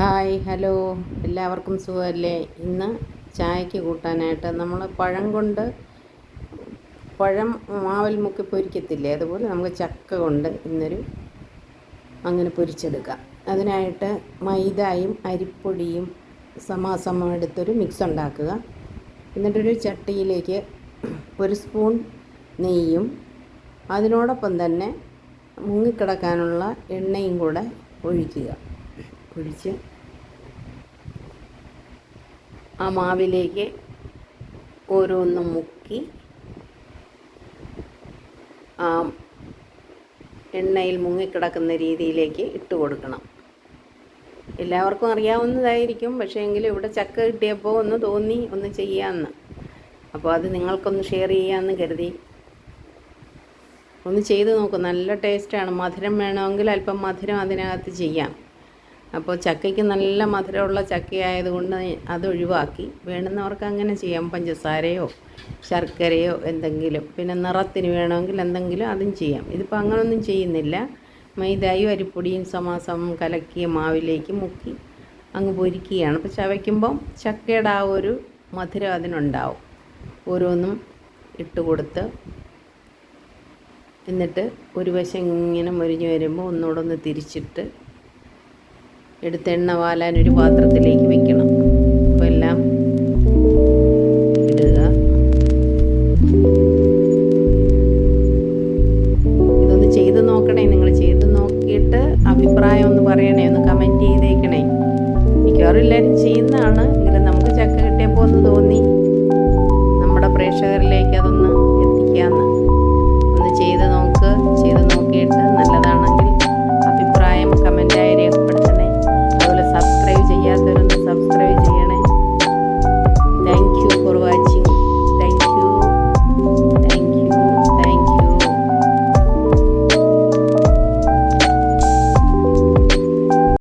Hi hello. എല്ലാവർക്കും സുഖമല്ലേ? ഇന്ന് ചായക്ക് കൂട്ടാനായിട്ട് നമ്മൾ പഴം കൊണ്ട് പഴം മാവൽ മുക്കി പൊരിക്കത്തില്ലേ? അതുപോലെ നമുക്ക് ചക്ക കൊണ്ട് ഇന്നൊരു അങ്ങനെ പൊരിച്ചെടുക്കാം. അതിനായിട്ട് മൈദയും അരിപ്പൊടിയും സമാസമം എടുത്തൊരു മിക്സ് ഉണ്ടാക്കുക. എന്നിട്ടൊരു ചട്ടിയിലേക്ക് ഒരു സ്പൂൺ നെയ്യും അതിനോടൊപ്പം തന്നെ മുങ്ങിക്കിടക്കാനുള്ള എണ്ണയും കൂടെ ഒഴിക്കുക. ഒഴിച്ച് ആ മാവിലേക്ക് ഓരോന്നും മുക്കി ആ എണ്ണയിൽ മുങ്ങിക്കിടക്കുന്ന രീതിയിലേക്ക് ഇട്ട് കൊടുക്കണം. എല്ലാവർക്കും അറിയാവുന്നതായിരിക്കും പക്ഷേ എങ്കിലും ഇവിടെ ചക്ക കിട്ടിയപ്പോൾ ഒന്ന് തോന്നി ഒന്ന് ചെയ്യാമെന്ന് അപ്പോൾ അത് നിങ്ങൾക്കൊന്ന് ഷെയർ ചെയ്യാമെന്ന് കരുതി. ഒന്ന് ചെയ്ത് നോക്കും നല്ല ടേസ്റ്റാണ്. മധുരം വേണമെങ്കിൽ അല്പം മധുരം അതിനകത്ത് ചെയ്യാം. അപ്പോൾ ചക്കയ്ക്ക് നല്ല മധുരമുള്ള ചക്കയായതുകൊണ്ട് അത് ഒഴിവാക്കി. വേണ്ടുന്നവർക്ക് അങ്ങനെ ചെയ്യാം. പഞ്ചസാരയോ ശർക്കരയോ എന്തെങ്കിലും. പിന്നെ നിറത്തിന് വേണമെങ്കിൽ എന്തെങ്കിലും അതും ചെയ്യാം. ഇതിപ്പോൾ അങ്ങനൊന്നും ചെയ്യുന്നില്ല. മൈദായും അരിപ്പൊടിയും സമാസം കലക്കിയ മാവിലേക്ക് മുക്കി അങ്ങ് പൊരിക്കുകയാണ്. അപ്പോൾ ചവയ്ക്കുമ്പം ചക്കയുടെ ആ ഒരു മധുരം അതിനുണ്ടാവും. ഓരോന്നും ഇട്ട് കൊടുത്ത് എന്നിട്ട് ഒരു വശം ഇങ്ങനെ മുരിഞ്ഞ് വരുമ്പോൾ ഒന്നുകൂടെ ഒന്ന് തിരിച്ചിട്ട് എടുത്ത് എണ്ണ വാലാൻ ഒരു പാത്രത്തിലേക്ക് വെക്കണം. അപ്പോൾ എല്ലാം ഇടുക. ഇതൊന്ന് ചെയ്ത് നോക്കണേ. നിങ്ങൾ ചെയ്ത് നോക്കിയിട്ട് അഭിപ്രായം ഒന്ന് പറയണേ. ഒന്ന് കമന്റ് ചെയ്തേക്കണേ. മിക്കവാറും എല്ലാവരും ചെയ്യുന്നതാണ്. എങ്കിലും നമുക്ക് ചക്ക കിട്ടിയപ്പോൾ ഒന്ന് തോന്നി.